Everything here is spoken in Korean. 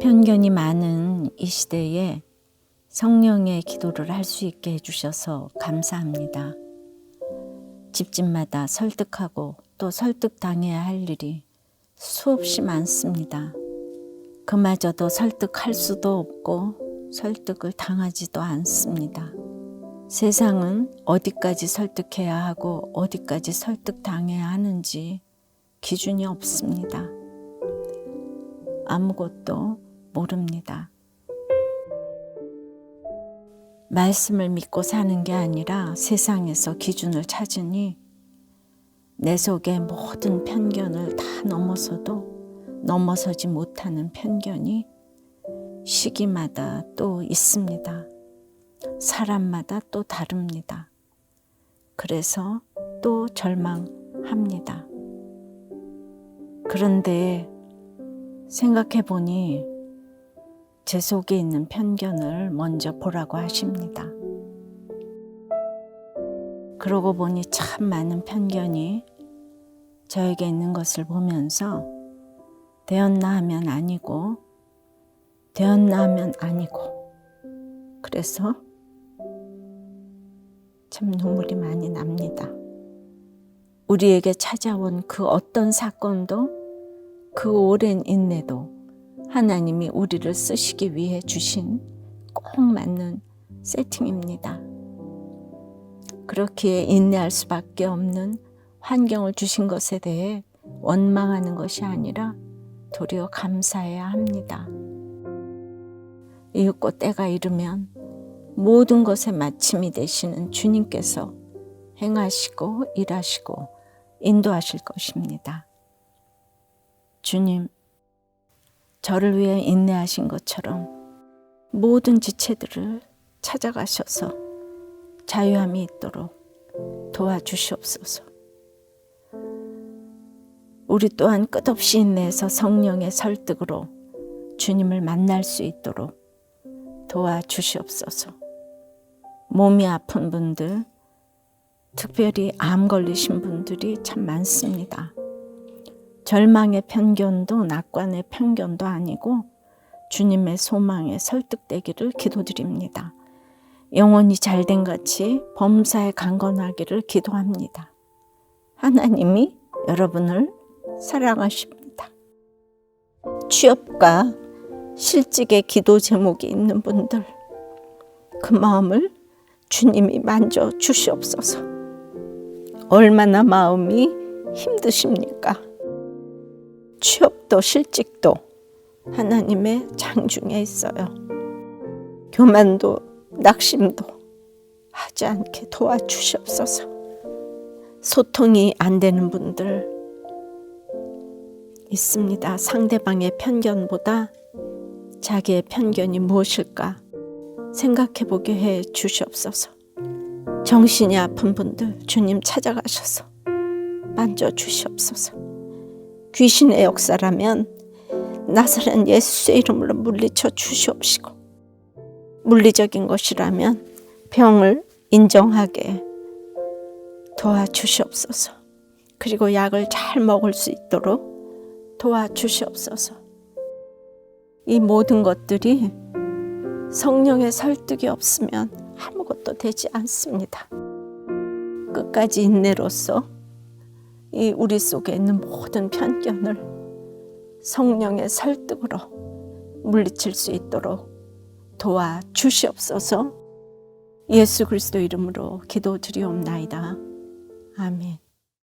편견이 많은 이 시대에 성령의 기도를 할 수 있게 해주셔서 감사합니다. 집집마다 설득하고 또 설득당해야 할 일이 수없이 많습니다. 그마저도 설득할 수도 없고 설득을 당하지도 않습니다. 세상은 어디까지 설득해야 하고 어디까지 설득당해야 하는지 기준이 없습니다. 아무것도 모릅니다. 말씀을 믿고 사는 게 아니라 세상에서 기준을 찾으니 내 속의 모든 편견을 다 넘어서도 넘어서지 못하는 편견이 시기마다 또 있습니다. 사람마다 또 다릅니다. 그래서 또 절망합니다. 그런데 생각해 보니 제 속에 있는 편견을 먼저 보라고 하십니다. 그러고 보니 참 많은 편견이 저에게 있는 것을 보면서 되었나 하면 아니고 되었나 하면 아니고 그래서 참 눈물이 많이 납니다. 우리에게 찾아온 그 어떤 사건도 그 오랜 인내도 하나님이 우리를 쓰시기 위해 주신 꼭 맞는 세팅입니다. 그렇기에 인내할 수밖에 없는 환경을 주신 것에 대해 원망하는 것이 아니라 도리어 감사해야 합니다. 이윽고 때가 이르면 모든 것의 마침이 되시는 주님께서 행하시고 일하시고 인도하실 것입니다. 주님, 저를 위해 인내하신 것처럼 모든 지체들을 찾아가셔서 자유함이 있도록 도와주시옵소서. 우리 또한 끝없이 인내해서 성령의 설득으로 주님을 만날 수 있도록 도와주시옵소서. 몸이 아픈 분들, 특별히 암 걸리신 분들이 참 많습니다. 절망의 편견도 낙관의 편견도 아니고 주님의 소망에 설득되기를 기도드립니다. 영원히 잘된 같이 범사에 강건하기를 기도합니다. 하나님이 여러분을 사랑하십니다. 취업과 실직의 기도 제목이 있는 분들, 그 마음을 주님이 만져 주시옵소서. 얼마나 마음이 힘드십니까? 취업도 실직도 하나님의 장중에 있어요. 교만도 낙심도 하지 않게 도와주시옵소서. 소통이 안 되는 분들 있습니다. 상대방의 편견보다 자기의 편견이 무엇일까 생각해 보게 해 주시옵소서. 정신이 아픈 분들 주님 찾아가셔서 만져 주시옵소서. 귀신의 역사라면 나사렛 예수의 이름으로 물리쳐 주시옵시고 물리적인 것이라면 병을 인정하게 도와주시옵소서. 그리고 약을 잘 먹을 수 있도록 도와주시옵소서. 이 모든 것들이 성령의 설득이 없으면 아무것도 되지 않습니다. 끝까지 인내로서 이 우리 속에 있는 모든 편견을 성령의 설득으로 물리칠 수 있도록 도와 주시옵소서. 예수 그리스도 이름으로 기도드리옵나이다. 아멘.